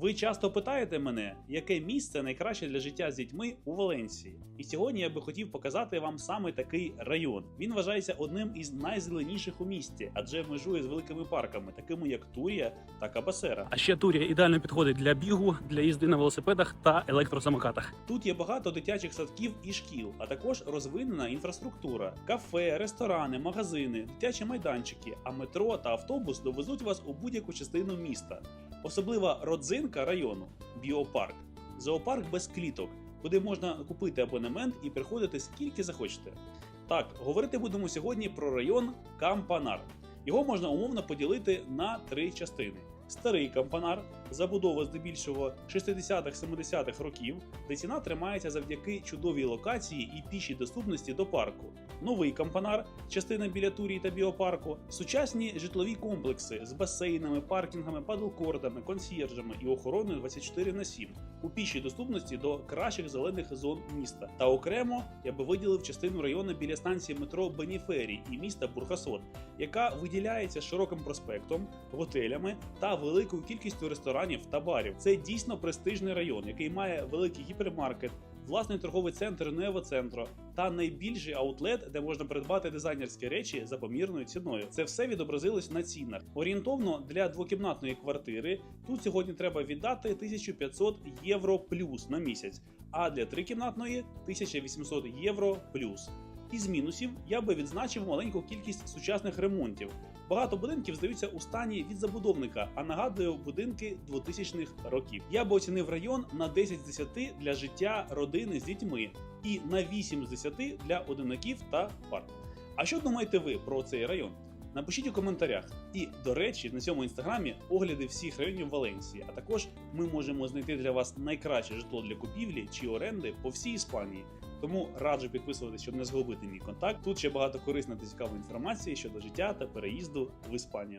Ви часто питаєте мене, яке місце найкраще для життя з дітьми у Валенсії. І сьогодні я би хотів показати вам саме такий район. Він вважається одним із найзеленіших у місті, адже межує з великими парками, такими як Турія та Кабасера. А ще Турія ідеально підходить для бігу, для їзди на велосипедах та електросамокатах. Тут є багато дитячих садків і шкіл, а також розвинена інфраструктура: кафе, ресторани, магазини, дитячі майданчики, а метро та автобус довезуть вас у будь-яку частину міста. Особлива родзинка району біопарк. Зоопарк без кліток, куди можна купити абонемент і приходити скільки захочете. Так, говорити будемо сьогодні про район Кампанар. Його можна умовно поділити на три частини: старий Кампанар, забудова здебільшого 60-70-х років, де ціна тримається завдяки чудовій локації і пішій доступності до парку. Новий Кампанар, частина біля Турії та біопарку, сучасні житлові комплекси з басейнами, паркінгами, падлкордами, консьєржами і охороною 24 на 7 у пішій доступності до кращих зелених зон міста. Та окремо я би виділив частину району біля станції метро Беніфері і міста Бурхасот, яка виділяється широким проспектом, готелями та великою кількістю ресторанів та барів. Це дійсно престижний район, який має великий гіпермаркет, власний торговий центр Невоцентро та найбільший аутлет, де можна придбати дизайнерські речі за помірною ціною. Це все відобразилось на цінах. Орієнтовно для двокімнатної квартири тут сьогодні треба віддати 1500 євро плюс на місяць, а для трикімнатної 1800 євро плюс. Із мінусів я би відзначив маленьку кількість сучасних ремонтів. Багато будинків здаються у стані від забудовника, а нагадую будинки 2000-х років. Я би оцінив район на 10 з 10 для життя родини з дітьми і на 8 з 10 для одинаків та пар. А що думаєте ви про цей район? Напишіть у коментарях. І, до речі, на цьому інстаграмі огляди всіх районів Валенсії. А також ми можемо знайти для вас найкраще житло для купівлі чи оренди по всій Іспанії. Тому раджу підписуватися, щоб не згубити мій контакт. Тут ще багато корисної та цікавої інформації щодо життя та переїзду в Іспанію.